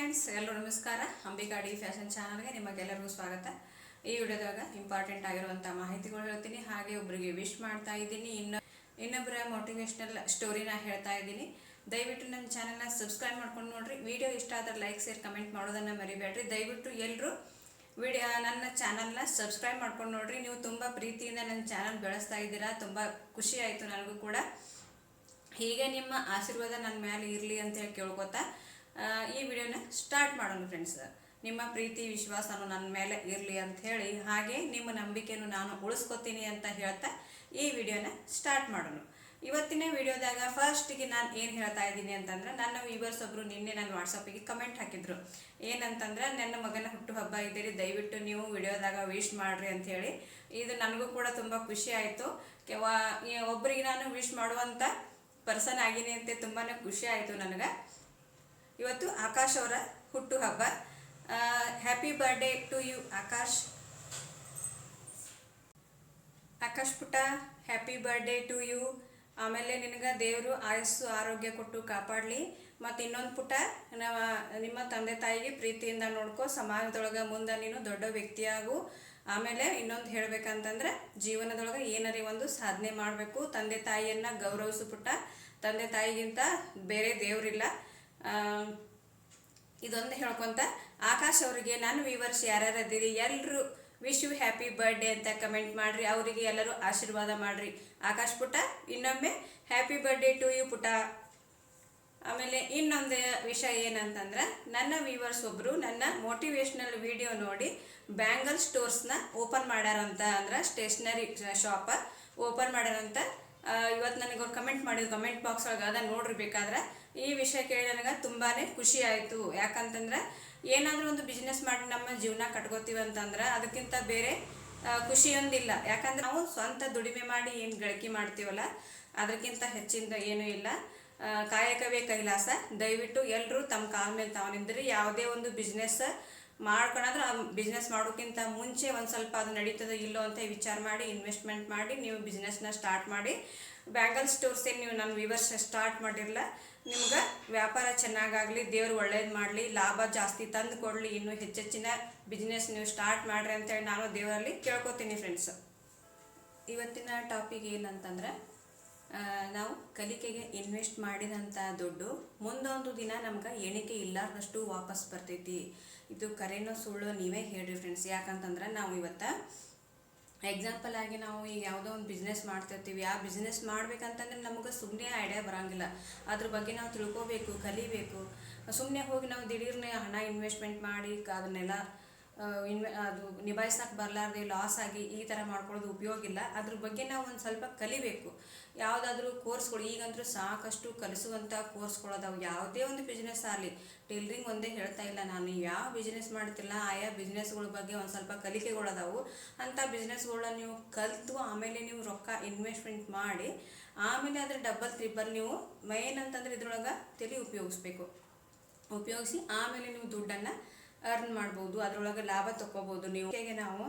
Friends ಎಲ್ಲರೂ ನಮಸ್ಕಾರ. ಅಂಬಿಕಾಡಿ fashion ಚಾನಲ್ಗೆ ನಿಮಗೆಲ್ಲರಿಗೂ ಸ್ವಾಗತ. ಈ ವಿಡಿಯೋದಾಗ ಇಂಪಾರ್ಟೆಂಟ್ ಆಗಿರುವಂಥ ಮಾಹಿತಿಗಳು ಹೇಳ್ತೀನಿ. ಹಾಗೆ ಒಬ್ಬರಿಗೆ ವಿಶ್ ಮಾಡ್ತಾ ಇದ್ದೀನಿ. ಇನ್ನು ಇನ್ನೊಬ್ಬರ ಮೋಟಿವೇಶ್ನಲ್ ಸ್ಟೋರಿನ ಹೇಳ್ತಾ ಇದ್ದೀನಿ. ದಯವಿಟ್ಟು ನನ್ನ ಚಾನಲ್ನ ಸಬ್ಸ್ಕ್ರೈಬ್ ಮಾಡ್ಕೊಂಡು ನೋಡ್ರಿ. ವಿಡಿಯೋ ಇಷ್ಟ ಆದ್ರೆ ಲೈಕ್ ಶೇರ್ ಕಮೆಂಟ್ ಮಾಡೋದನ್ನು ಮರಿಬೇಡ್ರಿ. ದಯವಿಟ್ಟು ಎಲ್ಲರೂ ವಿಡಿಯೋ, ನನ್ನ ಚಾನಲ್ನ ಸಬ್ಸ್ಕ್ರೈಬ್ ಮಾಡ್ಕೊಂಡು ನೋಡ್ರಿ. ನೀವು ತುಂಬ ಪ್ರೀತಿಯಿಂದ ನನ್ನ ಚಾನಲ್ ಬೆಳೆಸ್ತಾ ಇದ್ದೀರಾ. ತುಂಬ ಖುಷಿ ಆಯಿತು ನನಗೂ ಕೂಡ. ಹೀಗೆ ನಿಮ್ಮ ಆಶೀರ್ವಾದ ನನ್ನ ಮೇಲೆ ಇರಲಿ ಅಂತ ಹೇಳಿ ಕೇಳ್ಕೊತಾ ಈ ವಿಡಿಯೋನ ಸ್ಟಾರ್ಟ್ ಮಾಡೋಣ ಫ್ರೆಂಡ್ಸ್ ನಿಮ್ಮ ಪ್ರೀತಿ, ವಿಶ್ವಾಸನೂ ನನ್ನ ಮೇಲೆ ಇರಲಿ ಅಂತ ಹೇಳಿ, ಹಾಗೆ ನಿಮ್ಮ ನಂಬಿಕೆಯನ್ನು ನಾನು ಉಳಿಸ್ಕೊತೀನಿ ಅಂತ ಹೇಳ್ತಾ ಈ ವಿಡಿಯೋನ ಸ್ಟಾರ್ಟ್ ಮಾಡೋಣ. ಇವತ್ತಿನ ವಿಡಿಯೋದಾಗ ಫಸ್ಟಿಗೆ ನಾನು ಏನು ಹೇಳ್ತಾ ಇದ್ದೀನಿ ಅಂತಂದ್ರೆ, ನನ್ನ ವ್ಯೂವರ್ಸ್ ಒಬ್ಬರು ನಿನ್ನೆ ನನ್ನ ವಾಟ್ಸಪ್ಪಿಗೆ ಕಮೆಂಟ್ ಹಾಕಿದ್ರು. ಏನಂತಂದ್ರೆ, ನನ್ನ ಮಗನ ಹುಟ್ಟುಹಬ್ಬ ಇದ್ದೀರಿ, ದಯವಿಟ್ಟು ನೀವು ವಿಡಿಯೋದಾಗ ವಿಶ್ ಮಾಡ್ರಿ ಅಂತ ಹೇಳಿ. ಇದು ನನಗೂ ಕೂಡ ತುಂಬ ಖುಷಿ ಆಯಿತು. ಕೆವ ಒಬ್ಬರಿಗೆ ನಾನು ವಿಶ್ ಮಾಡುವಂಥ ಪರ್ಸನ್ ಆಗಿನಿ ಅಂತ ತುಂಬಾ ಖುಷಿ ಆಯಿತು ನನಗೆ. ಇವತ್ತು ಆಕಾಶ್ ಅವರ ಹುಟ್ಟು ಹಬ್ಬ. Happy birthday to you Akash. Akash ಪುಟ ಹ್ಯಾಪಿ ಬರ್ಡೇ ಟು ಯು ಆಮೇಲೆ ನಿನಗೆ ದೇವರು ಆಯಸ್ಸು, ಆರೋಗ್ಯ ಕೊಟ್ಟು ಕಾಪಾಡಲಿ. ಮತ್ತು ಇನ್ನೊಂದು ಪುಟ ನಮ್ಮ, ನಿಮ್ಮ ತಂದೆ ತಾಯಿಗೆ ಪ್ರೀತಿಯಿಂದ ನೋಡ್ಕೊ, ಸಮಾಜದೊಳಗೆ ಮುಂದೆ ನೀನು ದೊಡ್ಡ ವ್ಯಕ್ತಿಯಾಗು ಆಮೇಲೆ ಇನ್ನೊಂದು ಹೇಳ್ಬೇಕಂತಂದ್ರೆ, ಜೀವನದೊಳಗೆ ಏನರೇ ಒಂದು ಸಾಧನೆ ಮಾಡಬೇಕು. ತಂದೆ ತಾಯಿಯನ್ನು ಗೌರವಿಸು ಪುಟ ತಂದೆ ತಾಯಿಗಿಂತ ಬೇರೆ ದೇವರಿಲ್ಲ. ಇದೊಂದು ಹೇಳ್ಕೊಂತ ಆಕಾಶ್ ಅವರಿಗೆ ನನ್ನ ವಿವರ್ಸ್ ಯಾರ್ಯಾರು ಎಲ್ಲರೂ ವಿಶ್ ಯು ಹ್ಯಾಪಿ ಬರ್ಡೇ ಅಂತ ಕಮೆಂಟ್ ಮಾಡ್ರಿ, ಅವರಿಗೆ ಎಲ್ಲರೂ ಆಶೀರ್ವಾದ ಮಾಡ್ರಿ. ಆಕಾಶ್ ಪುಟ, ಇನ್ನೊಮ್ಮೆ ಹ್ಯಾಪಿ ಬರ್ಡೇ ಟು ಯು ಪುಟ. ಆಮೇಲೆ ಇನ್ನೊಂದು ವಿಷಯ ಏನಂತಂದ್ರೆ, ನನ್ನ ವ್ಯೂವರ್ಸ್ ಒಬ್ಬರು ನನ್ನ ಮೋಟಿವೇಶ್ನಲ್ ವಿಡಿಯೋ ನೋಡಿ ಬ್ಯಾಂಗಲ್ ಸ್ಟೋರ್ಸ್ನ ಓಪನ್ ಮಾಡ್ಯಾರಂತ ಅಂದ್ರೆ ಸ್ಟೇಷ್ನರಿ ಶಾಪ್ ಓಪನ್ ಮಾಡ್ಯಾರಂತ. ಇವತ್ತು ನನಗೆ ಅವ್ರು ಕಮೆಂಟ್ ಮಾಡಿದ್ರು ಕಮೆಂಟ್ ಬಾಕ್ಸ್ ಒಳಗೆ ಅದ ನೋಡ್ರಿ ಬೇಕಾದ್ರೆ. ಈ ವಿಷಯ ಕೇಳಿ ನನಗೆ ತುಂಬಾ ಖುಷಿ ಆಯಿತು. ಯಾಕಂತಂದ್ರೆ ಏನಾದರೂ ಒಂದು ಬಿಸ್ನೆಸ್ ಮಾಡಿ ನಮ್ಮ ಜೀವನ ಕಟ್ಕೋತೀವಿ ಅಂತಂದ್ರೆ ಅದಕ್ಕಿಂತ ಬೇರೆ ಖುಷಿಯೊಂದಿಲ್ಲ. ಯಾಕಂದ್ರೆ ನಾವು ಸ್ವಂತ ದುಡಿಮೆ ಮಾಡಿ ಏನು ಗಳಿಕೆ ಮಾಡ್ತೀವಲ್ಲ, ಅದಕ್ಕಿಂತ ಹೆಚ್ಚಿಂದ ಏನೂ ಇಲ್ಲ. ಕಾಯಕವೇ ಕೈಲಾಸ. ದಯವಿಟ್ಟು ಎಲ್ಲರೂ ತಮ್ಮ ಕಾಲ ಮೇಲೆ ತಾವು ನಿಂದ್ರಿ ಯಾವುದೇ ಒಂದು ಬಿಸ್ನೆಸ್ ಮಾಡ್ಕೊಳಂದ್ರೆ ಆ ಬಿಸ್ನೆಸ್ ಮಾಡೋಕ್ಕಿಂತ ಮುಂಚೆ ಒಂದು ಸ್ವಲ್ಪ ಅದು ನಡೀತದೋ ಇಲ್ಲೋ ಅಂತ ವಿಚಾರ ಮಾಡಿ ಇನ್ವೆಸ್ಟ್ಮೆಂಟ್ ಮಾಡಿ, ನೀವು ಬಿಸ್ನೆಸ್ನ ಸ್ಟಾರ್ಟ್ ಮಾಡಿ. ಬ್ಯಾಂಗಲ್ ಸ್ಟೋರ್ಸೇ ನೀವು ನನ್ನ ವಿವರ್ಸ್ ಸ್ಟಾರ್ಟ್ ಮಾಡಿರಲ್ಲ ನಿಮ್ಗೆ ವ್ಯಾಪಾರ ಚೆನ್ನಾಗಾಗಲಿ, ದೇವ್ರು ಒಳ್ಳೇದು ಮಾಡಲಿ, ಲಾಭ ಜಾಸ್ತಿ ತಂದು ಕೊಡಲಿ, ಇನ್ನೂ ಹೆಚ್ಚೆಚ್ಚಿನ ಬಿಸ್ನೆಸ್ ನೀವು ಸ್ಟಾರ್ಟ್ ಮಾಡಿರಿ ಅಂತೇಳಿ ನಾನು ದೇವರಲ್ಲಿ ಕೇಳ್ಕೊತೀನಿ ಫ್ರೆಂಡ್ಸ್ ಇವತ್ತಿನ ಟಾಪಿಕ್ ಏನಂತಂದ್ರೆ ನಾವು ಕಲಿಕೆಗೆ ಇನ್ವೆಸ್ಟ್ ಮಾಡಿದಂಥ ದುಡ್ಡು ಮುಂದೊಂದು ದಿನ ನಮ್ಗೆ ಎಣಿಕೆ ಇಲ್ಲಾರ್ದಷ್ಟು ವಾಪಸ್ ಬರ್ತೈತಿ. ಇದು ಕರೆನೋ ಸುಳ್ಳು ನೀವೇ ಹೇಳ್ರಿ ಫ್ರೆಂಡ್ಸ್ ಯಾಕಂತಂದ್ರೆ ನಾವು ಇವತ್ತು ಎಕ್ಸಾಂಪಲ್ ಆಗಿ ನಾವು ಈಗ ಯಾವುದೋ ಒಂದು ಬಿಸ್ನೆಸ್ ಮಾಡ್ತಿರ್ತೀವಿ. ಆ ಬಿಸ್ನೆಸ್ ಮಾಡ್ಬೇಕಂತಂದ್ರೆ ನಮಗೆ ಸುಮ್ಮನೆ ಐಡಿಯಾ ಬರಂಗಿಲ್ಲ. ಅದ್ರ ಬಗ್ಗೆ ನಾವು ತಿಳ್ಕೊಬೇಕು, ಕಲಿಬೇಕು. ಸುಮ್ಮನೆ ಹೋಗಿ ನಾವು ದಿಢೀರ್ನೆ ಹಣ ಇನ್ವೆಸ್ಟ್ಮೆಂಟ್ ಮಾಡಿ ಅದನ್ನೆಲ್ಲ ಇನ್ವೆ ಅದು ನಿಭಾಯಿಸೋಕೆ ಬರಲಾರ್ದೆ ಲಾಸ್ ಆಗಿ ಈ ಥರ ಮಾಡ್ಕೊಳ್ಳೋದು ಉಪಯೋಗ ಇಲ್ಲ. ಅದ್ರ ಬಗ್ಗೆ ನಾವು ಒಂದು ಸ್ವಲ್ಪ ಕಲಿಬೇಕು. ಯಾವುದಾದ್ರೂ ಕೋರ್ಸ್ಗಳು ಈಗಂತೂ ಸಾಕಷ್ಟು ಕಲಿಸುವಂಥ ಕೋರ್ಸ್ಗಳದಾವು ಯಾವುದೇ ಒಂದು ಬಿಸ್ನೆಸ್ ಆಗಲಿ ಟೈಲರಿಂಗ್ ಒಂದೇ ಹೇಳ್ತಾ ಇಲ್ಲ ನಾನು. ಯಾವ ಬಿಸ್ನೆಸ್ ಮಾಡ್ತಿಲ್ಲ, ಆಯಾ ಬಿಸ್ನೆಸ್ಗಳ ಬಗ್ಗೆ ಒಂದು ಸ್ವಲ್ಪ ಕಲಿಕೆಗಳದಾವು ಅಂಥ ಬಿಸ್ನೆಸ್ಗಳನ್ನ ನೀವು ಕಲಿತು ಆಮೇಲೆ ನೀವು ರೊಕ್ಕ ಇನ್ವೆಸ್ಟ್ಮೆಂಟ್ ಮಾಡಿ, ಆಮೇಲೆ ಅದ್ರ ಡಬ್ಬಲ್ ತ್ರಿಬ್ಬಲ್ ನೀವು ಮೇನ್ ಅಂತಂದ್ರೆ ಇದ್ರೊಳಗೆ ತಲೆ ಉಪಯೋಗಿಸ್ಬೇಕು. ಉಪಯೋಗಿಸಿ ಆಮೇಲೆ ನೀವು ದುಡ್ಡನ್ನು ಅರ್ನ್ ಮಾಡ್ಬೋದು, ಅದರೊಳಗೆ ಲಾಭ ತಗೋಬೋದು ನೀವು ನಾವು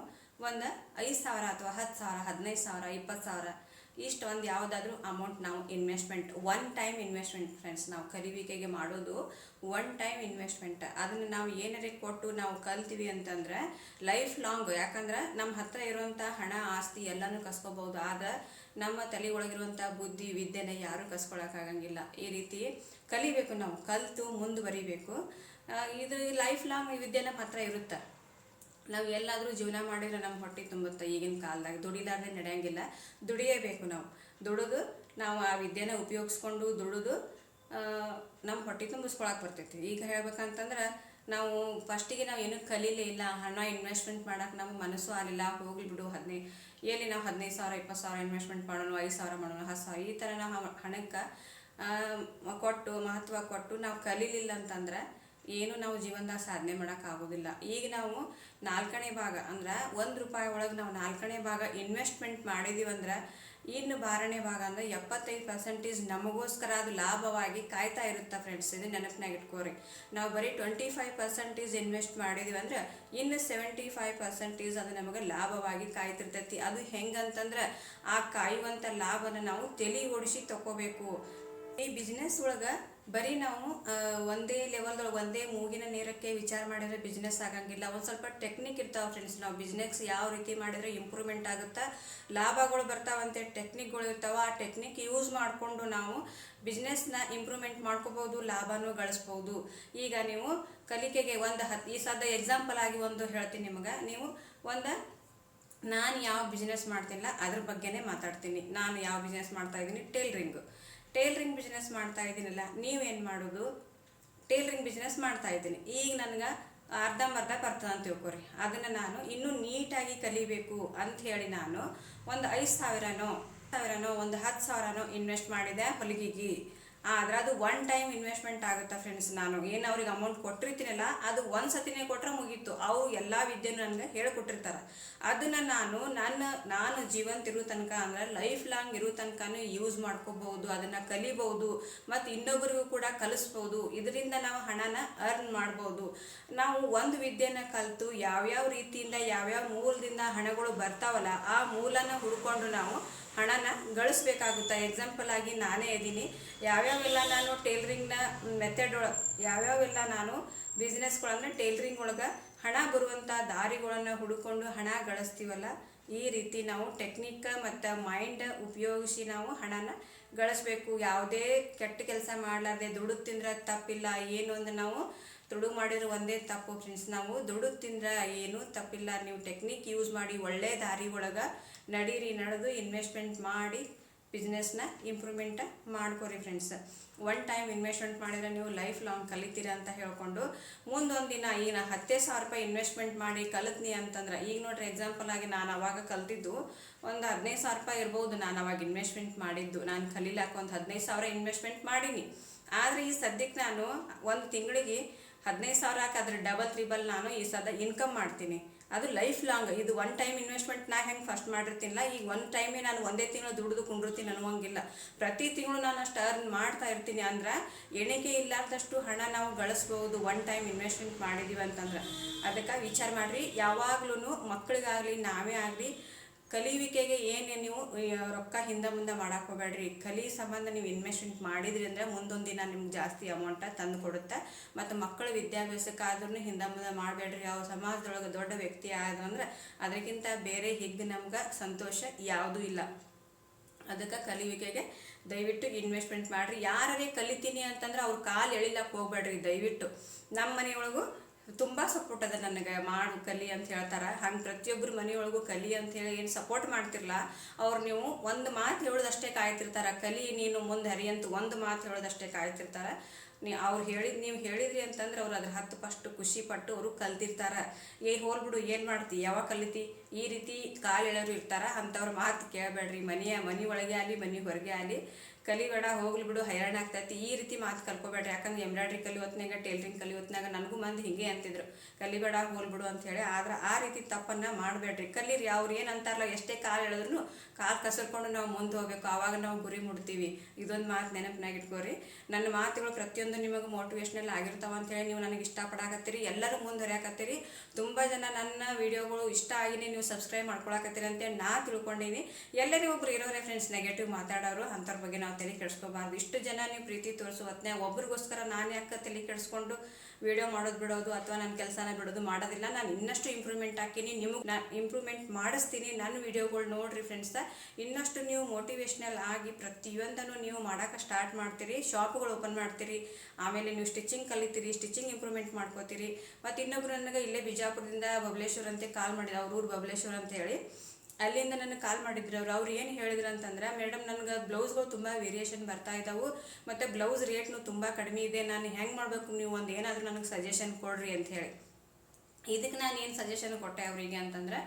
ಒಂದು ಐದು ಸಾವಿರ ಅಥವಾ ಹತ್ತು ಸಾವಿರ, ಹದಿನೈದು ಸಾವಿರ, ಇಪ್ಪತ್ತು ಸಾವಿರ, ಇಷ್ಟು ಒಂದು ಯಾವುದಾದ್ರೂ ಅಮೌಂಟ್ ನಾವು investment one time investment friends ನಾವು ಕಲಿವಿಕೆಗೆ ಮಾಡೋದು ಒನ್ ಟೈಮ್ ಇನ್ವೆಸ್ಟ್ಮೆಂಟ್ ಅದನ್ನು ನಾವು ಏನಾರೇ ಕೊಟ್ಟು ನಾವು ಕಲ್ತೀವಿ ಅಂತಂದ್ರೆ ಲೈಫ್ ಲಾಂಗ್ ಯಾಕಂದ್ರೆ ನಮ್ಮ ಹತ್ರ ಇರುವಂಥ ಹಣ, ಆಸ್ತಿ ಎಲ್ಲನೂ ಕಸ್ಕೋಬೋದು. ಆದ್ರೆ ನಮ್ಮ ತಲೆ ಒಳಗಿರುವಂಥ ಬುದ್ಧಿ, ವಿದ್ಯೆನ ಯಾರೂ ಕಸ್ಕೊಳಕ್ಕಾಗಂಗಿಲ್ಲ. ಈ ರೀತಿ ಕಲಿಬೇಕು ನಾವು, ಕಲಿತು ಮುಂದುವರಿಬೇಕು. ಇದು ಲೈಫ್ ಲಾಂಗ್ ಈ ವಿದ್ಯೆನ ಪತ್ರ ಇರುತ್ತೆ. ನಾವು ಎಲ್ಲಾದರೂ ಜೀವನ ಮಾಡಿದ್ರೆ ನಮ್ಮ ಹೊಟ್ಟೆ ತುಂಬುತ್ತೆ, ಈಗಿನ ಕಾಲದಾಗ. ದುಡಿಲಾರ್ದೆ ನಡೆಯಂಗಿಲ್ಲ. ದುಡಿಯಬೇಕು ನಾವು. ದುಡಿದು ನಾವು ಆ ವಿದ್ಯೆನ ಉಪಯೋಗಿಸ್ಕೊಂಡು ದುಡಿದು ನಮ್ಮ ಹೊಟ್ಟೆ ತುಂಬಿಸ್ಕೊಳಕ್ಕೆ ಬರ್ತೈತಿ. ಈಗ ಹೇಳ್ಬೇಕಂತಂದ್ರೆ, ನಾವು ಫಸ್ಟಿಗೆ ನಾವು ಏನೂ ಕಲೀಲೇ ಇಲ್ಲ. ಹಣ ಇನ್ವೆಸ್ಟ್ಮೆಂಟ್ ಮಾಡೋಕೆ ನಮ್ಗೆ ಮನಸ್ಸು ಆಗಲಿಲ್ಲ. ಹೋಗ್ಲಿ ಬಿಡು ಹದಿನೈದು ಎಲ್ಲಿ ನಾವು ಹದಿನೈದು ಸಾವಿರ, ಇಪ್ಪತ್ತು ಸಾವಿರ ಇನ್ವೆಸ್ಟ್ಮೆಂಟ್ ಮಾಡೋಣ, ಐದು ಸಾವಿರ ಮಾಡೋಣ, ಹತ್ತು ಸಾವಿರ, ಈ ಥರ ನಾವು ಹಣಕ್ಕೆ ಕೊಟ್ಟು, ಮಹತ್ವ ಕೊಟ್ಟು ನಾವು ಕಲೀಲಿಲ್ಲ ಅಂತಂದ್ರೆ ಏನು ನಾವು ಜೀವನದಾಗ ಸಾಧನೆ ಮಾಡೋಕ್ಕಾಗೋದಿಲ್ಲ ಈಗ ನಾವು ನಾಲ್ಕನೇ ಭಾಗ ಅಂದ್ರೆ ಒಂದು ರೂಪಾಯಿ ಒಳಗೆ ನಾವು ನಾಲ್ಕನೇ ಭಾಗ ಇನ್ವೆಸ್ಟ್ಮೆಂಟ್ ಮಾಡಿದೀವಿ ಅಂದ್ರೆ ಇನ್ನು ಬಾರನೇ ಭಾಗ ಅಂದ್ರೆ ಎಪ್ಪತ್ತೈದು ಪರ್ಸೆಂಟೇಜ್ ನಮಗೋಸ್ಕರ ಅದು ಲಾಭವಾಗಿ ಕಾಯ್ತಾ ಇರುತ್ತೆ ಫ್ರೆಂಡ್ಸ್ ಇದು ನೆನಪಿನಾಗ ಇಟ್ಕೋರಿ. ನಾವು ಬರೀ ಟ್ವೆಂಟಿ ಫೈವ್ ಪರ್ಸೆಂಟೇಜ್ ಇನ್ವೆಸ್ಟ್ ಮಾಡಿದೀವಿ ಅಂದ್ರೆ ಇನ್ನು ಸೆವೆಂಟಿ ಫೈವ್ ಪರ್ಸೆಂಟೇಜ್ ಅದು ನಮಗೆ ಲಾಭವಾಗಿ ಕಾಯ್ತಿರ್ತೈತಿ. ಅದು ಹೆಂಗಂತಂದ್ರೆ ಆ ಕಾಯುವಂಥ ಲಾಭನ ನಾವು ತಲೆ ಓಡಿಸಿ ತಗೋಬೇಕು ಈ ಬಿಸ್ನೆಸ್ ಒಳಗೆ ಬರೀ ನಾವು ಒಂದೇ ಲೆವೆಲ್ ಲೆವೆಲ್ದೊಳಗೆ ಒಂದೇ ಮೂಗಿನ ನೇರಕ್ಕೆ ವಿಚಾರ ಮಾಡಿದ್ರೆ ಬಿಸ್ನೆಸ್ ಆಗಂಗಿಲ್ಲ. ಒಂದು ಸ್ವಲ್ಪ ಟೆಕ್ನಿಕ್ ಇರ್ತಾವೆ ಫ್ರೆಂಡ್ಸ್ ನಾವು ಬಿಸ್ನೆಸ್ ಯಾವ ರೀತಿ ಮಾಡಿದ್ರೆ ಇಂಪ್ರೂವ್ಮೆಂಟ್ ಆಗುತ್ತಾ, ಲಾಭಗಳು ಬರ್ತಾವಂತೆ ಟೆಕ್ನಿಕ್ಗಳು ಇರ್ತಾವೆ, ಆ ಟೆಕ್ನಿಕ್ ಯೂಸ್ ಮಾಡಿಕೊಂಡು ನಾವು ಬಿಸ್ನೆಸ್ನ ಇಂಪ್ರೂವ್ಮೆಂಟ್ ಮಾಡ್ಕೋಬಹುದು, ಲಾಭನೂ ಗಳಿಸ್ಬೋದು ಈಗ ನೀವು ಕಲಿಕೆಗೆ ಒಂದು ಹತ್ತು ಈ ಸದ ಎಕ್ಸಾಂಪಲ್ ಆಗಿ ಒಂದು ಹೇಳ್ತೀನಿ ನಿಮಗೆ. ನೀವು ಒಂದು, ನಾನು ಯಾವ ಬಿಸ್ನೆಸ್ ಮಾಡ್ತೀನಿಲ್ಲ ಅದ್ರ ಬಗ್ಗೆನೇ ಮಾತಾಡ್ತೀನಿ. ನಾನು ಯಾವ ಬಿಸ್ನೆಸ್ ಮಾಡ್ತಾ ಇದ್ದೀನಿ? ಟೇಲ್ರಿಂಗ್ ಟೇಲ್ರಿಂಗ್ ಬಿಸ್ನೆಸ್ ಮಾಡ್ತಾ ಇದ್ದೀನಲ್ಲ ನೀವೇನು ಮಾಡೋದು? ಟೇಲ್ರಿಂಗ್ ಬಿಸ್ನೆಸ್ ಮಾಡ್ತಾ ಇದ್ದೀನಿ. ಈಗ ನನಗೆ ಅರ್ಧಂಬರ್ಧ ಬರ್ತದೆ ಅಂತ ತಿಳ್ಕೊರಿ. ಅದನ್ನು ನಾನು ಇನ್ನೂ ನೀಟಾಗಿ ಕಲಿಬೇಕು ಅಂತ ಹೇಳಿ ನಾನು ಒಂದು ಐದು ಸಾವಿರನೋ ಸಾವಿರನೋ, ಒಂದು ಹತ್ತು ಸಾವಿರನೋ ಇನ್ವೆಸ್ಟ್ ಮಾಡಿದೆ ಹೊಲಿಗೆಗೆ. ಆದ್ರೆ ಅದು ಒನ್ ಟೈಮ್ ಇನ್ವೆಸ್ಟ್ಮೆಂಟ್ ಆಗುತ್ತೆ ಫ್ರೆಂಡ್ಸ್ ನಾನು ಏನು ಅವ್ರಿಗೆ ಅಮೌಂಟ್ ಕೊಟ್ಟಿರ್ತೀನಲ್ಲ, ಅದು ಒಂದು ಸತಿನೇ ಕೊಟ್ಟರೆ ಮುಗೀತು. ಅವು ಎಲ್ಲ ವಿದ್ಯೆನೂ ನನಗೆ ಹೇಳ್ಕೊಟ್ಟಿರ್ತಾರೆ. ಅದನ್ನು ನಾನು ನನ್ನ, ನಾನು ಜೀವಂತ ಇರೋ ತನಕ ಅಂದ್ರೆ ಲೈಫ್ ಲಾಂಗ್ ಇರೋ ತನಕನೂ ಯೂಸ್ ಮಾಡ್ಕೋಬಹುದು, ಅದನ್ನು ಕಲಿಬಹುದು, ಮತ್ತು ಇನ್ನೊಬ್ಬರಿಗೂ ಕೂಡ ಕಲಿಸ್ಬೋದು ಇದರಿಂದ ನಾವು ಹಣನ ಅರ್ನ್ ಮಾಡ್ಬೋದು ನಾವು ಒಂದು ವಿದ್ಯೆನ ಕಲಿತು ಯಾವ್ಯಾವ ರೀತಿಯಿಂದ, ಯಾವ್ಯಾವ ಮೂಲದಿಂದ ಹಣಗಳು ಬರ್ತಾವಲ್ಲ, ಆ ಮೂಲನ ಹುಡ್ಕೊಂಡು ನಾವು ಹಣನ ಗಳಿಸ್ಬೇಕಾಗುತ್ತೆ. ಎಕ್ಸಾಂಪಲ್ ಆಗಿ ನಾನೇ ಇದ್ದೀನಿ ಯಾವ್ಯಾವೆಲ್ಲ ನಾನು ಟೇಲ್ರಿಂಗ್ನ ಮೆಥಡ್ ಒಳ, ಯಾವ್ಯಾವೆಲ್ಲ ನಾನು ಬಿಸ್ನೆಸ್ಗಳನ್ನ ಟೇಲ್ರಿಂಗ್ ಒಳಗೆ ಹಣ ಬರುವಂಥ ದಾರಿಗಳನ್ನು ಹುಡುಕೊಂಡು ಹಣ ಗಳಿಸ್ತೀವಲ್ಲ, ಈ ರೀತಿ ನಾವು ಟೆಕ್ನಿಕ್ ಮತ್ತು ಮೈಂಡ್ ಉಪಯೋಗಿಸಿ ನಾವು ಹಣನ ಗಳಿಸ್ಬೇಕು. ಯಾವುದೇ ಕೆಟ್ಟ ಕೆಲಸ ಮಾಡಲಾರ್ದೆ ದುಡ್ಡು ತಿಂದ್ರೆ ತಪ್ಪಿಲ್ಲ, ಏನು ಅಂದ್ರೆ ನಾವು ತುಡು ಮಾಡಿರೋ ಒಂದೇ ತಪ್ಪು ಫ್ರೆಂಡ್ಸ್ ನಾವು ದುಡ್ಡು ತಿಂದ್ರೆ ಏನು ತಪ್ಪಿಲ್ಲ. ನೀವು ಟೆಕ್ನಿಕ್ ಯೂಸ್ ಮಾಡಿ ಒಳ್ಳೆ ದಾರಿ ಒಳಗೆ ನಡೀರಿ, ನಡೆದು ಇನ್ವೆಸ್ಟ್ಮೆಂಟ್ ಮಾಡಿ ಬಿಸ್ನೆಸ್ನ ಇಂಪ್ರೂವ್ಮೆಂಟ್ ಮಾಡ್ಕೊರಿ ಫ್ರೆಂಡ್ಸ್ ಒನ್ ಟೈಮ್ ಇನ್ವೆಸ್ಟ್ಮೆಂಟ್ ಮಾಡಿದರೆ ನೀವು ಲೈಫ್ ಲಾಂಗ್ ಕಲಿತೀರ ಅಂತ ಹೇಳ್ಕೊಂಡು, ಮುಂದೊಂದು ದಿನ ಈಗ ನಾ ಹತ್ತೇ ಸಾವಿರ ರೂಪಾಯಿ ಇನ್ವೆಸ್ಟ್ಮೆಂಟ್ ಮಾಡಿ ಕಲಿತ್ನಿ ಅಂತಂದ್ರೆ, ಈಗ ನೋಡ್ರಿ ಎಕ್ಸಾಂಪಲ್ ಆಗಿ ನಾನು ಅವಾಗ ಕಲ್ತಿದ್ದು ಒಂದು ಹದಿನೈದು ಸಾವಿರ ರೂಪಾಯಿ ಇರ್ಬೋದು ನಾನು ಅವಾಗ ಇನ್ವೆಸ್ಟ್ಮೆಂಟ್ ಮಾಡಿದ್ದು. ನಾನು ಕಲೀಲಾಕ ಒಂದು ಹದಿನೈದು ಸಾವಿರ ಇನ್ವೆಸ್ಟ್ಮೆಂಟ್ ಮಾಡೀನಿ. ಆದರೆ ಈ ಸದ್ಯಕ್ಕೆ ನಾನು ಒಂದು ತಿಂಗಳಿಗೆ ಹದಿನೈದು ಸಾವಿರ ಹಾಕಿ ಅದ್ರ ಡಬಲ್ ತ್ರಿಬಲ್ ನಾನು ಈ ಸದ ಇನ್ಕಮ್ ಮಾಡ್ತೀನಿ. ಅದು ಲೈಫ್ ಲಾಂಗ್ ಇದು ಒನ್ ಟೈಮ್ ಇನ್ವೆಸ್ಟ್ಮೆಂಟ್ ನಾ ಹೆಂಗೆ ಫಸ್ಟ್ ಮಾಡಿರ್ತೀನಿಲ್ಲ. ಈಗ ಒನ್ ಟೈಮೇ ನಾನು ಒಂದೇ ತಿಂಗಳು ದುಡಿದು ಕುಂಡಿರ್ತೀನಿ ಅನ್ನುವಂಗಿಲ್ಲ. ಪ್ರತಿ ತಿಂಗಳು ನಾನು ಅಷ್ಟು ಅರ್ನ್ ಮಾಡ್ತಾ ಇರ್ತೀನಿ ಅಂದ್ರೆ ಎಣಿಕೆ ಇಲ್ಲಾರ್ದಷ್ಟು ಹಣ ನಾವು ಗಳಿಸ್ಬೋದು ಒನ್ ಟೈಮ್ ಇನ್ವೆಸ್ಟ್ಮೆಂಟ್ ಮಾಡಿದೀವಿ ಅಂತಂದ್ರೆ. ಅದಕ್ಕೆ ವಿಚಾರ ಮಾಡಿರಿ. ಯಾವಾಗ್ಲೂ ಮಕ್ಕಳಿಗಾಗಲಿ ನಾವೇ ಆಗಲಿ ಕಲಿಯುವಿಕೆಗೆ ಏನೇ ನೀವು ರೊಕ್ಕ ಹಿಂದೆ ಮುಂದೆ ಮಾಡಕ್ಕೆ ಹೋಗ್ಬೇಡ್ರಿ. ಕಲಿ ಸಂಬಂಧ ನೀವು ಇನ್ವೆಸ್ಟ್ಮೆಂಟ್ ಮಾಡಿದ್ರಿ ಅಂದರೆ ಮುಂದೊಂದು ದಿನ ನಿಮ್ಗೆ ಜಾಸ್ತಿ ಅಮೌಂಟ ತಂದು ಕೊಡುತ್ತೆ. ಮತ್ತು ಮಕ್ಕಳ ವಿದ್ಯಾಭ್ಯಾಸಕ್ಕಾದ್ರೂ ಹಿಂದೆ ಮುಂದೆ ಮಾಡಬೇಡ್ರಿ. ಯಾವ ಸಮಾಜದೊಳಗೆ ದೊಡ್ಡ ವ್ಯಕ್ತಿ ಆದ್ರು ಅಂದ್ರೆ ಅದಕ್ಕಿಂತ ಬೇರೆ ಹಿಗ್ ನಮ್ಗೆ ಸಂತೋಷ ಯಾವುದೂ ಇಲ್ಲ. ಅದಕ್ಕೆ ಕಲಿಯುವಿಕೆಗೆ ದಯವಿಟ್ಟು ಇನ್ವೆಸ್ಟ್ಮೆಂಟ್ ಮಾಡಿರಿ. ಯಾರೇ ಕಲಿತೀನಿ ಅಂತಂದ್ರೆ ಅವ್ರ ಕಾಲು ಎಳಿಲಕ್ಕೆ ಹೋಗ್ಬೇಡ್ರಿ ದಯವಿಟ್ಟು. ನಮ್ಮ ಮನೆಯೊಳಗೂ ತುಂಬ ಸಪೋರ್ಟ್ ಅದ ನನಗೆ. ಮಾಡು, ಕಲಿ ಅಂತ ಹೇಳ್ತಾರೆ. ಹಂಗೆ ಪ್ರತಿಯೊಬ್ಬರು ಮನೆಯೊಳಗೂ ಕಲಿ ಅಂತ ಹೇಳಿ ಏನು ಸಪೋರ್ಟ್ ಮಾಡ್ತಿರಲ್ಲ ಅವ್ರು ನೀವು ಒಂದು ಮಾತು ಹೇಳೋದಷ್ಟೇ ಕಾಯ್ತಿರ್ತಾರೆ. ಕಲಿ ನೀನು ಮುಂದೆ ಹರಿ ಅಂತ ಒಂದು ಮಾತು ಹೇಳೋದಷ್ಟೇ ಕಾಯ್ತಿರ್ತಾರೆ. ನೀ ಅವ್ರು ಹೇಳಿದ್, ನೀವು ಹೇಳಿದ್ರಿ ಅಂತಂದ್ರೆ ಅವ್ರು ಅದ್ರ ಹತ್ತು ಫಸ್ಟ್ ಖುಷಿ ಪಟ್ಟು ಅವರು ಕಲ್ತಿರ್ತಾರೆ. ಏ ಹೋಲ್ಬಿಡು ಏನು ಮಾಡ್ತಿ? ಯಾವಾಗ ಕಲಿತಿ? ಈ ರೀತಿ ಕಾಲು ಎಳೆಯೋರು ಇರ್ತಾರೆ. ಅಂಥವ್ರ ಮಾತು ಕೇಳಬೇಡ್ರಿ. ಮನೆಯ, ಮನೆ ಒಳಗೆ ಆಗಲಿ, ಮನೆ ಹೊರಗೆ ಆಗಲಿ. ಕಲಿಬೇಡ ಹೋಗ್ಲಿ ಬಿಡು, ಹೈರಾಣ ಆಗ್ತೈತಿ. ಈ ರೀತಿ ಮಾತು ಕಲ್ಕೋಬೇಡ್ರಿ. ಯಾಕಂದ್ರೆ ಎಂಬ್ರಾಯ್ಡ್ರಿ ಕಲಿಯೋತ್ನಾಗ ಟೇಲ್ರಿಂಗ್ ಕಲಿಯೋತ್ನಾಗ ನನಗೂ ಮಂದಿ ಹಿಂಗೆ ಅಂತಿದ್ರು. ಕಲಿಬೇಡ ಹೋಲ್ಬಿಡು ಅಂತ ಹೇಳಿ. ಆದ್ರೆ ಆ ರೀತಿ ತಪ್ಪನ್ನ ಮಾಡಬೇಡ್ರಿ. ಕಲೀರಿ, ಅವ್ರು ಏನು ಅಂತಾರಲ್ಲ, ಎಷ್ಟೇ ಕಾಲು ಎಳೆದ್ರು ಕಾಲು ಕಸರ್ಕೊಂಡು ನಾವು ಮುಂದೆ ಹೋಗ್ಬೇಕು. ಆವಾಗ ನಾವು ಗುರಿ ಮುಡ್ತೀವಿ ಇದೊಂದು ಮಾತು ನೆನಪಿನಾಗ ಇಟ್ಕೋರಿ. ನನ್ನ ಮಾತುಗಳು ಪ್ರತಿಯೊಂದು ನಿಮಗೆ ಮೋಟಿವೇಶ್ನಲ್ ಆಗಿರ್ತಾವ ಅಂತ ಹೇಳಿ ನೀವು ನನಗೆ ಇಷ್ಟಪಡಾಕತ್ತೀರಿ. ಎಲ್ಲರೂ ಮುಂದುವರಿಯಾಕತ್ತೀರಿ ತುಂಬ ಜನ ನನ್ನ ವಿಡಿಯೋಗಳು ಇಷ್ಟ ಆಗಿನೇ ನೀವು ಸಬ್ಸ್ಕ್ರೈಬ್ ಮಾಡ್ಕೊಳಕತ್ತೀರಿ ಅಂತೇಳಿ ನಾ ತಿಳ್ಕೊಂಡೀನಿ. ಎಲ್ಲರಿಗೂ ಒಬ್ರು ಇರೋರೆ ಫ್ರೆಂಡ್ಸ್ ನೆಗೆಟಿವ್ ಮಾತಾಡೋರು ಅಂಥವ್ರ ಬಗ್ಗೆ ನಾವು ತಲೆ ಕೆಡಿಸ್ಕೋಬಾರ್ದು ಇಷ್ಟು ಜನ ನೀವು ಪ್ರೀತಿ ತೋರಿಸು. ಹೊತ್ನ್ಯಾಗ ಒಬ್ರಿಗೋಸ್ಕರ ನಾನು ಯಾಕೆ ತಲೆ ಕೆಡಿಸ್ಕೊಂಡು ವಿಡಿಯೋ ಮಾಡೋದು ಬಿಡೋದು ಅಥವಾ ನನ್ನ ಕೆಲಸನ ಬಿಡೋದು ಮಾಡೋದಿಲ್ಲ. ನಾನು ಇನ್ನಷ್ಟು ಇಂಪ್ರೂವ್ಮೆಂಟ್ ಹಾಕೀನಿ ನಿಮಗೆ ನಾನು ಇಂಪ್ರೂವ್ಮೆಂಟ್ ಮಾಡಿಸ್ತೀನಿ. ನನ್ನ ವಿಡಿಯೋಗಳು ನೋಡಿರಿ ಫ್ರೆಂಡ್ಸ ಇನ್ನಷ್ಟು ನೀವು ಮೋಟಿವೇಶ್ನಲ್ ಆಗಿ ಪ್ರತಿಯೊಂದನ್ನು ನೀವು ಮಾಡೋಕೆ ಸ್ಟಾರ್ಟ್ ಮಾಡ್ತೀರಿ. ಶಾಪ್ಗಳು ಓಪನ್ ಮಾಡ್ತೀರಿ. ಆಮೇಲೆ ನೀವು ಸ್ಟಿಚಿಂಗ್ ಕಲಿತೀರಿ. ಸ್ಟಿಚಿಂಗ್ ಇಂಪ್ರೂವ್ಮೆಂಟ್ ಮಾಡ್ಕೋತೀರಿ. ಮತ್ತು ಇನ್ನೊಬ್ರು ನನಗೆ ಇಲ್ಲೇ ಬಿಜಾಪುರದಿಂದ ಬಬಲೇಶ್ವರ ಅಂತ ಕಾಲ್ ಮಾಡಿದ್ರು ಅವ್ರ ಊರು ಬಬಲೇಶ್ವರ ಅಂತ ಹೇಳಿ. ಅಲ್ಲಿಂದ ನನಗೆ ಕಾಲ್ ಮಾಡಿದ್ರು ಅವ್ರು. ಅವ್ರು ಏನು ಹೇಳಿದ್ರು ಅಂತಂದ್ರೆ, ಮೇಡಮ್, ನನಗೆ ಬ್ಲೌಸ್ಗಳು ತುಂಬ ವೇರಿಯೇಷನ್ ಬರ್ತಾ ಇದ್ದಾವೆ ಮತ್ತು ಬ್ಲೌಸ್ ರೇಟ್ನು ತುಂಬ ಕಡಿಮೆ ಇದೆ. ನಾನು ಹೆಂಗೆ ಮಾಡಬೇಕು? ನೀವು ಒಂದು ಏನಾದರೂ ನನಗೆ ಸಜೆಷನ್ ಕೊಡ್ರಿ ಅಂತ ಹೇಳಿ. ಇದಕ್ಕೆ ನಾನು ಏನು ಸಜೆಷನ್ ಕೊಟ್ಟೆ ಅವರಿಗೆ ಅಂತಂದ್ರೆ,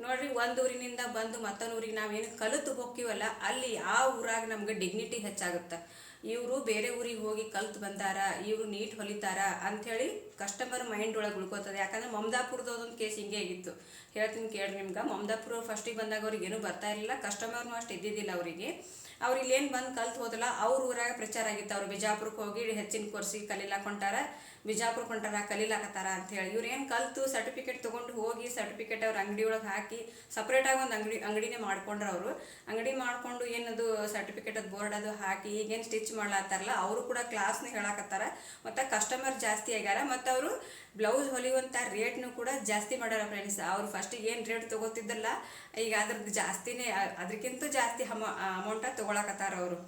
ನೋಡ್ರಿ, ಒಂದು ಊರಿನಿಂದ ಬಂದು ಮತ್ತೊಂದು ಊರಿಗೆ ನಾವೇನು ಕಲಿತು ಹೋಗ್ತೀವಲ್ಲ ಅಲ್ಲಿ ಆ ಊರಾಗ ನಮ್ಗೆ ಡಿಗ್ನಿಟಿ ಹೆಚ್ಚಾಗುತ್ತೆ? ಇವರು ಬೇರೆ ಊರಿಗೆ ಹೋಗಿ ಕಲ್ತು ಬಂದಾರ, ಇವರು ನೀಟ್ ಹೊಲಿತಾರ ಅಂಥೇಳಿ ಕಸ್ಟಮರ್ ಮೈಂಡ್ ಒಳಗೆ ಉಳ್ಕೋತದೆ. ಯಾಕಂದ್ರೆ ಮಮದಾಪುರದೊಂದು ಕೇಸ್ ಹಿಂಗೆ ಆಗಿತ್ತು ಹೇಳ್ತೀನಿ ಕೇಳಿ ನಿಮ್ಗೆ. ಮಮದಾಪುರ ಫಸ್ಟಿಗೆ ಬಂದಾಗ ಅವ್ರಿಗೆ ಏನೂ ಬರ್ತಾ ಇರಲಿಲ್ಲ. ಕಸ್ಟಮರ್ನು ಅಷ್ಟು ಇದ್ದಿದ್ದಿಲ್ಲ ಅವರಿಗೆ. ಅವ್ರು ಇಲ್ಲೇನು ಬಂದು ಕಲ್ತು ಹೋದಲ್ಲ, ಅವ್ರ ಊರಾಗ ಪ್ರಚಾರ ಆಗಿತ್ತು. ಅವ್ರು ಬಿಜಾಪುರಕ್ಕೆ ಹೋಗಿ ಹೆಚ್ಚಿನ ಕೋರ್ಸಿ ಕಲೀಲಾಕ್ ಹೊಂಟಾರ ಬಿಜಾಪುರಕ್ಕೆ ಹೊಂಟಾರ ಕಲೀಲಾಕತ್ತಾರ ಅಂತ ಹೇಳಿ ಇವ್ರು ಏನು ಕಲ್ತು ಸರ್ಟಿಫಿಕೇಟ್ ತೊಗೊಂಡು ಹೋಗಿ ಸರ್ಟಿಫಿಕೇಟ್ ಅವ್ರ ಅಂಗಡಿ ಒಳಗೆ ಹಾಕಿ ಸಪ್ರೇಟಾಗಿ ಒಂದು ಅಂಗಡಿ, ಅಂಗಡಿನೇ ಮಾಡ್ಕೊಂಡ್ರೆ ಅವರು. ಅಂಗಡಿ ಮಾಡಿಕೊಂಡು ಏನದು ಸರ್ಟಿಫಿಕೇಟ್ ಅದು ಬೋರ್ಡ್ ಅದು ಹಾಕಿ, ಈಗೇನು ಸ್ಟಿಚ್ ಮಾಡ್ಲಾತ್ತಾರಲ್ಲ, ಅವರು ಕೂಡ ಕ್ಲಾಸ್ನ ಹೇಳಾಕತ್ತಾರ. ಮತ್ತು ಕಸ್ಟಮರ್ ಜಾಸ್ತಿ ಆಗ್ಯಾರ. ಮತ್ತು ಅವರು ಬ್ಲೌಸ್ ಹೊಲಿಯುವಂಥ ರೇಟ್ನು ಕೂಡ ಜಾಸ್ತಿ ಮಾಡ್ಯಾರ ಫ್ರೆಂಡ್ಸ್ ಅವ್ರು ಫಸ್ಟಿಗೆ ಏನು ರೇಟ್ ತೊಗೋತಿದ್ದಲ್ಲ ಈಗ ಅದ್ರದ್ದು ಜಾಸ್ತಿನೇ ಅದಕ್ಕಿಂತ ಜಾಸ್ತಿ ಅಮ ಅಮೌಂಟ ತೊಗೊಳಕತ್ತಾರ ಅವರು.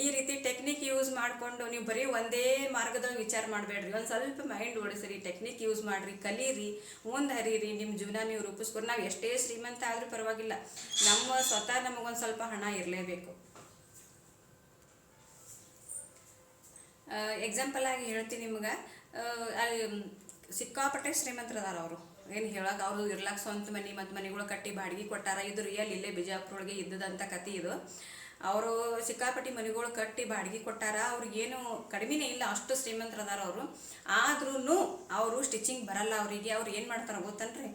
ಈ ರೀತಿ ಟೆಕ್ನಿಕ್ ಯೂಸ್ ಮಾಡಿಕೊಂಡು ನೀವು ಬರೀ ಒಂದೇ ಮಾರ್ಗದೊಳಗೆ ವಿಚಾರ ಮಾಡಬೇಡ್ರಿ. ಒಂದು ಸ್ವಲ್ಪ ಮೈಂಡ್ ಓಡಿಸ್ರಿ ಟೆಕ್ನಿಕ್ ಯೂಸ್ ಮಾಡಿರಿ, ಕಲೀರಿ, ಮುಂದೆ ಹರೀರಿ ನಿಮ್ಮ ಜೀವನ ನೀವು ರೂಪಿಸ್ಕೊಂಡು ನಾವು ಎಷ್ಟೇ ಶ್ರೀಮಂತ ಆದರೂ ಪರವಾಗಿಲ್ಲ, ನಮ್ಮ ಸ್ವತಃ ನಮಗೊಂದು ಸ್ವಲ್ಪ ಹಣ ಇರಲೇಬೇಕು. ಎಕ್ಸಾಂಪಲ್ ಆಗಿ ಹೇಳ್ತೀನಿ ನಿಮ್ಗೆ. ಸಿಕ್ಕಾಪಟ್ಟೆ ಶ್ರೀಮಂತರದಾರ ಅವರು. ಏನು ಹೇಳಕ್, ಅವರು ಇರ್ಲಾಕ ಸ್ವಂತ ಮನೆ, ಮತ್ತು ಮನೆಗಳು ಕಟ್ಟಿ ಬಾಡಿಗೆ ಕೊಟ್ಟಾರ. ಇದು ರಿಯಲ್ ಇಲ್ಲೇ ಬಿಜಾಪುರೊಳಗೆ ಇದ್ದದಂಥ ಕತೆ ಇದು. ಅವರು ಸಿಕ್ಕಾಪಟ್ಟಿ ಮನೆಗಳು ಕಟ್ಟಿ ಬಾಡಿಗೆ ಕೊಟ್ಟಾರ. ಅವ್ರಿಗೇನು ಕಡಿಮೆನೇ ಇಲ್ಲ, ಅಷ್ಟು ಶ್ರೀಮಂತರ ಅದಾರ ಅವರು. ಆದ್ರೂ ಅವರು ಸ್ಟಿಚಿಂಗ್ ಬರಲ್ಲ ಅವರಿಗೆ. ಅವ್ರು ಏನು ಮಾಡ್ತಾರೆ ಗೊತ್ತನ್ರಿ?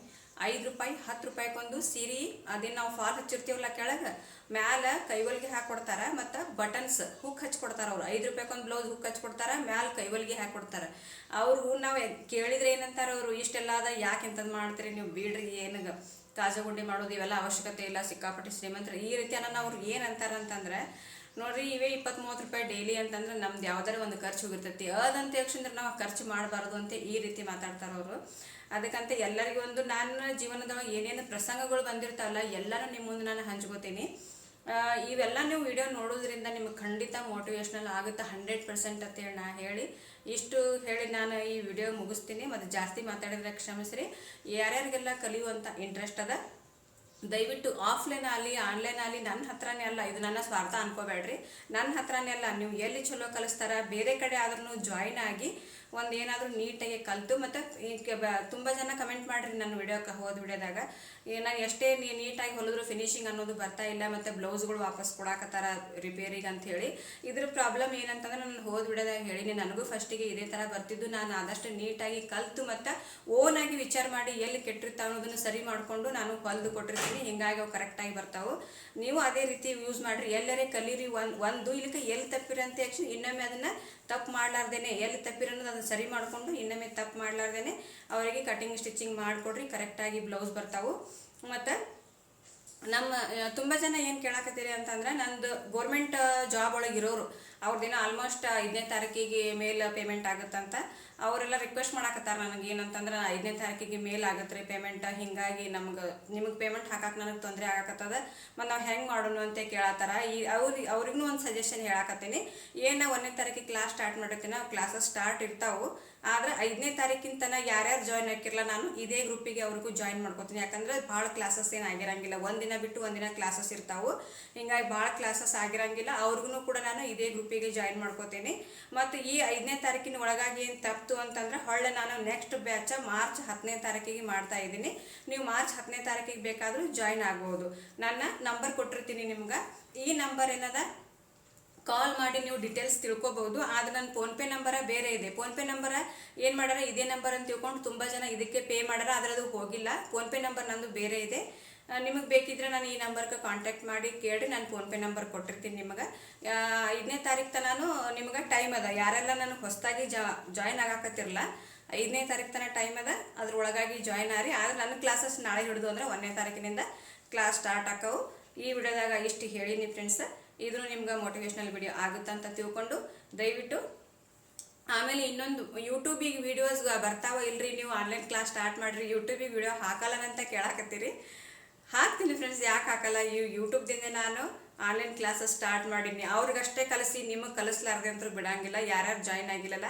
ಐದು ರೂಪಾಯಿ, ಹತ್ತು ರೂಪಾಯಿಗೊಂದು ಸೀರೆ, ಅದೇನು ನಾವು ಫಾಲ್ ಹಚ್ಚಿರ್ತೀವಲ್ಲ ಕೆಳಗೆ? ಮ್ಯಾಲ ಕೈವಲ್ಗೆ ಹಾಕೊಡ್ತಾರ ಮತ್ತು ಬಟನ್ಸ್ ಹುಕ್ ಹಚ್ಕೊಡ್ತಾರೆ ಅವ್ರು. ಐದು ರೂಪಾಯಿಗೊಂದು ಬ್ಲೌಸ್ ಹುಕ್ ಹಚ್ಕೊಡ್ತಾರ, ಮ್ಯಾಲ ಕೈವಲ್ಗೆ ಹಾಕೊಡ್ತಾರ. ಅವ್ರು ನಾವು ಕೇಳಿದ್ರೆ ಏನಂತಾರೆ ಅವರು, ಇಷ್ಟೆಲ್ಲ ಅದ ಯಾಕೆ ಇಂಥದ್ದು ಮಾಡ್ತೀರಿ ನೀವು? ಬಿಡ್ರಿ ಏನಾಗ ಕಾಜಗುಂಡಿ ಮಾಡೋದು ಇವೆಲ್ಲ ಅವಶ್ಯಕತೆ ಇಲ್ಲ, ಸಿಕ್ಕಾಪಟ್ಟೆ ಶ್ರೀಮಂತರು. ಈ ರೀತಿ ನಾವು ಅವ್ರು ಏನು ಅಂತಾರ ಅಂತಂದ್ರೆ, ನೋಡ್ರಿ, ಇವೇ ಇಪ್ಪತ್ತು ಮೂವತ್ತು ರೂಪಾಯಿ ಡೈಲಿ ಅಂತಂದ್ರೆ ನಮ್ದು ಯಾವ್ದಾರ ಒಂದು ಖರ್ಚು ಹೋಗಿರ್ತೈತಿ. ಅದಂತ ತಕ್ಷಣ ನಾವು ಖರ್ಚು ಮಾಡಬಾರ್ದು ಅಂತ ಈ ರೀತಿ ಮಾತಾಡ್ತಾರೆ ಅವರು. ಅದಕ್ಕಂತ ಎಲ್ಲರಿಗೂ ಒಂದು ನನ್ನ ಜೀವನದೊಳಗೆ ಏನೇನು ಪ್ರಸಂಗಗಳು ಬಂದಿರ್ತಾವಲ್ಲ, ಎಲ್ಲನೂ ನಿಮ್ಮ ಮುಂದೆ ನಾನು ಹಂಚ್ಕೋತೀನಿ. ಇವೆಲ್ಲ ನೀವು ವಿಡಿಯೋ ನೋಡೋದ್ರಿಂದ ನಿಮಗೆ ಖಂಡಿತ ಮೋಟಿವೇಶ್ನಲ್ ಆಗುತ್ತೆ ಹಂಡ್ರೆಡ್ ಪರ್ಸೆಂಟ್ ಅಂತೇಳಿ ನಾ ಹೇಳಿ. ಇಷ್ಟು ಹೇಳಿ ನಾನು ಈ ವಿಡಿಯೋ ಮುಗಿಸ್ತೀನಿ. ಮತ್ತು ಜಾಸ್ತಿ ಮಾತಾಡಿದ್ರೆ ಕ್ಷಮಿಸ್ರಿ. ಯಾರ್ಯಾರಿಗೆಲ್ಲ ಕಲಿಯುವಂಥ ಇಂಟ್ರೆಸ್ಟ್ ಅದ, ದಯವಿಟ್ಟು ಆಫ್ಲೈನ್ ಆಗಲಿ ಆನ್ಲೈನ್ ಆಗಲಿ ನನ್ನ ಹತ್ರನೇ ಅಲ್ಲ, ಇದು ನನ್ನ ಸ್ವಾರ್ಥ ಅನ್ಕೋಬೇಡ್ರಿ. ನನ್ನ ಹತ್ರನೇ ಅಲ್ಲ, ನೀವು ಎಲ್ಲಿ ಚಲೋ ಕಲಿಸ್ತಾರ, ಬೇರೆ ಕಡೆ ಆದ್ರೂ ಜಾಯಿನ್ ಆಗಿ ಒಂದು ಏನಾದರೂ ನೀಟಾಗಿ ಕಲಿತು ಮತ್ತು ತುಂಬ ಜನ ಕಮೆಂಟ್ ಮಾಡಿರಿ ನನ್ನ ವಿಡಿಯೋಕ್ಕೆ ಹೋದ ವಿಡಿಯೋದಾಗ ನಾನು ಎಷ್ಟೇ ನೀಟಾಗಿ ಹೊಲಿದ್ರು ಫಿನಿಶಿಂಗ್ ಅನ್ನೋದು ಬರ್ತಾ ಇಲ್ಲ ಮತ್ತು ಬ್ಲೌಸ್ಗಳು ವಾಪಸ್ ಕೊಡಾಕತ್ತಾರ ರಿಪೇರಿಗೆ ಅಂತ ಹೇಳಿ. ಇದ್ರ ಪ್ರಾಬ್ಲಮ್ ಏನಂತಂದ್ರೆ ನಾನು ಹೋದ ವಿಡಿಯೋದಾಗ ಹೇಳೀನಿ, ನನಗೂ ಫಸ್ಟಿಗೆ ಇದೇ ಥರ ಬರ್ತಿದ್ದು. ನಾನು ಆದಷ್ಟು ನೀಟಾಗಿ ಕಲಿತು ಮತ್ತು ಓನಾಗಿ ವಿಚಾರ ಮಾಡಿ ಎಲ್ಲಿ ಕೆಟ್ಟಿರ್ತಾವ ಅನ್ನೋದನ್ನು ಸರಿ ಮಾಡಿಕೊಂಡು ನಾನು ಹೊಲಿದು ಕೊಟ್ಟಿರ್ತೀನಿ. ಹಿಂಗಾಗಿ ಅವು ಕರೆಕ್ಟಾಗಿ ಬರ್ತಾವೆ. ನೀವು ಅದೇ ರೀತಿ ಯೂಸ್ ಮಾಡಿರಿ. ಎಲ್ಲರೇ ಕಲೀರಿ ಒಂದು ಒಂದು ಇಲ್ಲಿಕ ಎಲ್ಲಿ ತಪ್ಪಿರಂತ ಆ್ಯಕ್ಚುಲಿ ಇನ್ನೊಮ್ಮೆ ಅದನ್ನು ತಪ್ಪು ಮಾಡಲಾರ್ದೇನೆ, ಎಲ್ಲಿ ತಪ್ಪಿರೋ ಅದನ್ನು ಸರಿ ಮಾಡಿಕೊಂಡು ಇನ್ನೊಮ್ಮೆ ತಪ್ಪು ಮಾಡಲಾರ್ದೇನೆ ಅವರಿಗೆ ಕಟಿಂಗ್ ಸ್ಟಿಚಿಂಗ್ ಮಾಡಿಕೊಡ್ರಿ ಕರೆಕ್ಟಾಗಿ ಬ್ಲೌಸ್ ಬರ್ತಾವೆ. ಮತ್ತು ನಮ್ಮ, ತುಂಬ ಜನ ಏನು ಕೇಳಾಕತ್ತೀರಿ ಅಂತಂದ್ರೆ ನಂದು ಗೋರ್ಮೆಂಟ್ ಜಾಬ್ ಒಳಗೆ ಇರೋರು ಅವ್ರದ್ದೇನೋ ಆಲ್ಮೋಸ್ಟ್ ಐದನೇ ತಾರೀಕಿಗೆ ಮೇಲ್ ಪೇಮೆಂಟ್ ಆಗುತ್ತಂತ. ಅವರೆಲ್ಲ ರಿಕ್ವೆಸ್ಟ್ ಮಾಡಾಕತ್ತಾರ ನನಗೆ ಏನಂತಂದ್ರೆ ಐದನೇ ತಾರೀಕಿಗೆ ಮೇಲ್ ಆಗತ್ತೆ ರೀ ಪೇಮೆಂಟ್ ಹಿಂಗಾಗಿ ನಮ್ಗೆ, ನಿಮಗೆ ಪೇಮೆಂಟ್ ಹಾಕಕ್ಕೆ ನನಗೆ ತೊಂದರೆ ಆಗಕತ್ತದ ಮತ್ತು ನಾವು ಹೆಂಗೆ ಮಾಡೋಣ ಅಂತ ಕೇಳತ್ತಾರ ಈ ಅವ್ರಿಗೆ ಅವ್ರಿಗೂ ಒಂದು ಸಜೆಷನ್ ಹೇಳಾಕತ್ತೀನಿ. ಏನು ಒಂದನೇ ತಾರೀಕಿಗೆ ಕ್ಲಾಸ್ ಸ್ಟಾರ್ಟ್ ಮಾಡಿರ್ತೀನಿ ಕ್ಲಾಸಸ್ ಸ್ಟಾರ್ಟ್ ಇರ್ತಾವೆ. ಆದ್ರೆ ಐದನೇ ತಾರೀಕಿಂತನ ಯಾರ್ಯಾರು ಜಾಯ್ನ್ ಆಗಿರಲ್ಲ ನಾನು ಇದೇ ಗ್ರೂಪಿಗೆ ಅವ್ರಿಗೂ ಜಾಯಿನ್ ಮಾಡ್ಕೋತೀನಿ. ಯಾಕಂದ್ರೆ ಭಾಳ ಕ್ಲಾಸಸ್ ಏನು ಆಗಿರಂಗಿಲ್ಲ. ಒಂದಿನ ಬಿಟ್ಟು ಒಂದಿನ ಕ್ಲಾಸಸ್ ಇರ್ತಾವೆ. ಹಿಂಗಾಗಿ ಭಾಳ ಕ್ಲಾಸಸ್ ಆಗಿರಂಗಿಲ್ಲ. ಅವ್ರಿಗೂ ಕೂಡ ನಾನು ಇದೇ ಗ್ರೂಪಿಗೆ ಜಾಯಿನ್ ಮಾಡ್ಕೋತೀನಿ. ಮತ್ತು ಈ ಐದನೇ ತಾರೀಕಿನ ಒಳಗಾಗಿ ಏನು ತಪ್ತು ಅಂತಂದ್ರೆ ಹೊಳ್ಳೆ ನಾನು ನೆಕ್ಸ್ಟ್ ಬ್ಯಾಚ್ ಮಾರ್ಚ್ ಹತ್ತನೇ ತಾರೀಕಿಗೆ ಮಾಡ್ತಾ ಇದ್ದೀನಿ. ನೀವು ಮಾರ್ಚ್ ಹತ್ತನೇ ತಾರೀಕಿಗೆ ಬೇಕಾದರೂ ಜಾಯಿನ್ ಆಗ್ಬೋದು. ನನ್ನ ನಂಬರ್ ಕೊಟ್ಟಿರ್ತೀನಿ ನಿಮ್ಗೆ. ಈ ನಂಬರ್ ಏನದ? ಕಾಲ್ ಮಾಡಿ ನೀವು ಡೀಟೇಲ್ಸ್ ತಿಳ್ಕೊಬಹುದು ಆದ್ರೆ ನನ್ನ ಫೋನ್ಪೇ ನಂಬರ ಬೇರೆ ಇದೆ. ಫೋನ್ಪೇ ನಂಬರ ಏನು ಮಾಡಾರ ಇದೇ ನಂಬರ್ ಅಂತ ತಿಳ್ಕೊಂಡು ತುಂಬ ಜನ ಇದಕ್ಕೆ ಪೇ ಮಾಡಾರ ಆದರೆ ಅದು ಹೋಗಿಲ್ಲ. ಫೋನ್ಪೇ ನಂಬರ್ ನಂದು ಬೇರೆ ಇದೆ. ನಿಮಗೆ ಬೇಕಿದ್ರೆ ನಾನು ಈ ನಂಬರ್ಗೆ ಕಾಂಟ್ಯಾಕ್ಟ್ ಮಾಡಿ ಕೇಳಿ ನಾನು ಫೋನ್ಪೇ ನಂಬರ್ ಕೊಟ್ಟಿರ್ತೀನಿ ನಿಮಗೆ. ಐದನೇ ತಾರೀಕು ತನಕ ನಿಮಗೆ ಟೈಮ್ ಅದ. ಯಾರೆಲ್ಲ ನಾನು ಹೊಸದಾಗಿ ಜಾ ಜಾಯ್ನ್ ಆಗಾಕತ್ತಿರಲ್ಲ ಐದನೇ ತಾರೀಕು ತನಕ ಟೈಮ್ ಅದ. ಅದ್ರೊಳಗಾಗಿ ಜಾಯ್ನ್ ಆರಿ. ಆದ್ರೆ ನನ್ನ ಕ್ಲಾಸಸ್ ನಾಳೆ ಹಿಡಿದು ಅಂದ್ರೆ ಒಂದನೇ ತಾರೀಕಿನಿಂದ ಕ್ಲಾಸ್ ಸ್ಟಾರ್ಟ್ ಆಕವು. ಈ ವಿಡಿಯೋದಾಗ ಇಷ್ಟು ಹೇಳೀನಿ ಫ್ರೆಂಡ್ಸ್ ಇದು ನಿಮ್ಗೆ ಮೋಟಿವೇಶ್ನಲ್ ವಿಡಿಯೋ ಆಗುತ್ತಂತ ತಿಳ್ಕೊಂಡು ದಯವಿಟ್ಟು ಆಮೇಲೆ ಇನ್ನೊಂದು ಯೂಟ್ಯೂಬಿಗೆ ವಿಡಿಯೋಸ್ ಬರ್ತಾವ ಇಲ್ರಿ ನೀವು ಆನ್ಲೈನ್ ಕ್ಲಾಸ್ ಸ್ಟಾರ್ಟ್ ಮಾಡಿರಿ. ಯೂಟ್ಯೂಬಿಗೆ ವಿಡಿಯೋ ಹಾಕಲ್ಲನಂತ ಕೇಳಾಕತ್ತೀರಿ. ಹಾಕ್ತೀನಿ ಫ್ರೆಂಡ್ಸ್ ಯಾಕೆ ಹಾಕಲ್ಲ? ಈ ಯೂಟ್ಯೂಬ್ದಿಂದ ನಾನು ಆನ್ಲೈನ್ ಕ್ಲಾಸಸ್ ಸ್ಟಾರ್ಟ್ ಮಾಡೀನಿ. ಅವ್ರಿಗಷ್ಟೇ ಕಲಿಸಿ, ನಿಮಗೆ ಕಲಿಸ್ಲಾರ್ದೆ ಅಂತ ಬಿಡಂಗಿಲ್ಲ. ಯಾರ್ಯಾರು ಜಾಯ್ನ್ ಆಗಿಲ್ಲಲ್ಲ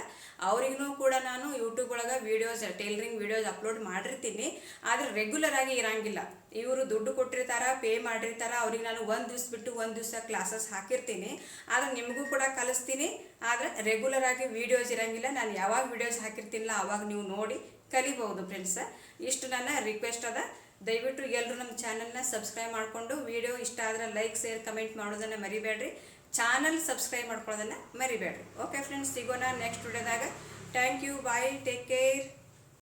ಅವ್ರಿಗೂ ಕೂಡ ನಾನು ಯೂಟ್ಯೂಬ್ ಒಳಗೆ ವೀಡಿಯೋಸ್ ಟೈಲರಿಂಗ್ ವೀಡಿಯೋಸ್ ಅಪ್ಲೋಡ್ ಮಾಡಿರ್ತೀನಿ. ಆದರೆ ರೆಗ್ಯುಲರ್ ಆಗಿ ಇರಂಗಿಲ್ಲ. ಇವರು ದುಡ್ಡು ಕೊಟ್ಟಿರ್ತಾರ ಪೇ ಮಾಡಿರ್ತಾರ, ಅವ್ರಿಗೆ ನಾನು ಒಂದು ದಿವ್ಸ ಬಿಟ್ಟು ಒಂದು ದಿವಸ ಕ್ಲಾಸಸ್ ಹಾಕಿರ್ತೀನಿ. ಆದರೆ ನಿಮಗೂ ಕೂಡ ಕಲಿಸ್ತೀನಿ. ಆದರೆ ರೆಗ್ಯುಲರ್ ಆಗಿ ವೀಡಿಯೋಸ್ ಇರಂಗಿಲ್ಲ. ನಾನು ಯಾವಾಗ ವೀಡಿಯೋಸ್ ಹಾಕಿರ್ತೀನಿಲ್ಲ, ಅವಾಗ ನೀವು ನೋಡಿ ಕಲಿಬಹುದು ಫ್ರೆಂಡ್ಸ್ ಇಷ್ಟು ನನ್ನ ರಿಕ್ವೆಸ್ಟ್ ಅದ. ದಯವಿಟ್ಟು ಎಲ್ಲರೂ ನಮ್ಮ ಚಾನಲ್ನ ಸಬ್ಸ್ಕ್ರೈಬ್ ಮಾಡಿಕೊಂಡು ವಿಡಿಯೋ ಇಷ್ಟ ಆದರೆ ಲೈಕ್, ಶೇರ್, ಕಮೆಂಟ್ ಮಾಡೋದನ್ನು ಮರಿಬೇಡ್ರಿ. ಚಾನಲ್ ಸಬ್ಸ್ಕ್ರೈಬ್ ಮಾಡ್ಕೊಳ್ಳೋದನ್ನು ಮರಿಬೇಡ್ರಿ. ಓಕೆ ಫ್ರೆಂಡ್ಸ್ ಸಿಗೋಣ next ವಿಡಿಯೋದಾಗ thank you bye take care